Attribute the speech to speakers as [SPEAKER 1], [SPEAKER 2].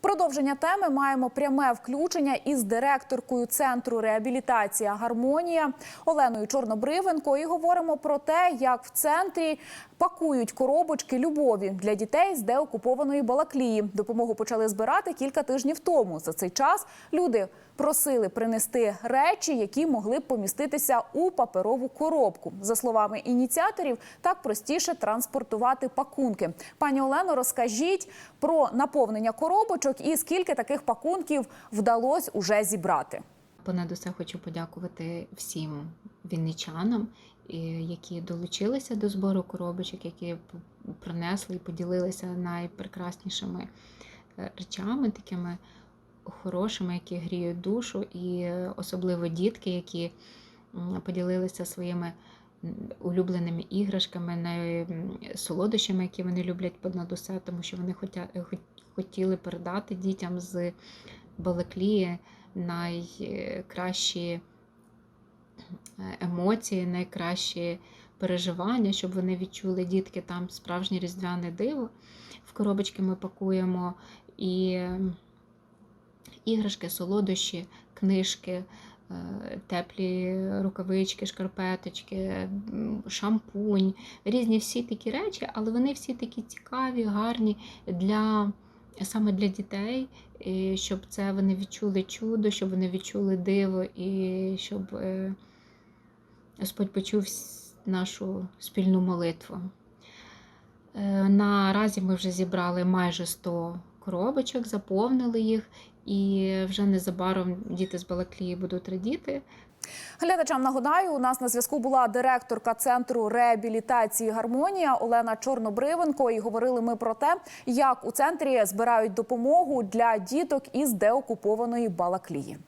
[SPEAKER 1] Продовження теми маємо пряме включення із директоркою центру реабілітація Гармонія Оленою Чорнобривенко. І говоримо про те, як в центрі пакують коробочки любові для дітей з деокупованої Балаклії. Допомогу почали збирати кілька тижнів тому. За цей час люди просили принести речі, які могли б поміститися у паперову коробку. За словами ініціаторів, так простіше транспортувати пакунки. Пані Олено, розкажіть про наповнення коробочок і скільки таких пакунків вдалося уже зібрати.
[SPEAKER 2] Понад усе хочу подякувати всім вінничанам, які долучилися до збору коробочок, які принесли і поділилися найпрекраснішими е, речами, такими хорошими, які гріють душу, і е, особливо дітки, які поділилися своїми улюбленими іграшками, найсолодощами, які вони люблять понад усе, тому що вони хотіли передати дітям з Балаклії найкращі е, емоції, найкращі переживання, щоб вони відчули дітки там справжнє різдвяне диво. В коробочки ми пакуємо і іграшки, солодощі, книжки, теплі рукавички, шкарпеточки, шампунь, різні всі такі речі, але вони всі такі цікаві, гарні для саме для дітей, і щоб це вони відчули чудо, щоб вони відчули диво, і щоб е, Господь почув нашу спільну молитву. Е, Наразі ми вже зібрали майже 100 коробочок, заповнили їх, і вже незабаром діти з Балаклії будуть радіти.
[SPEAKER 1] Глядачам нагадаю, у нас на зв'язку була директорка центру реабілітації Гармонія Олена Чорнобривенко. І говорили ми про те, як у центрі збирають допомогу для діток із деокупованої Балаклії.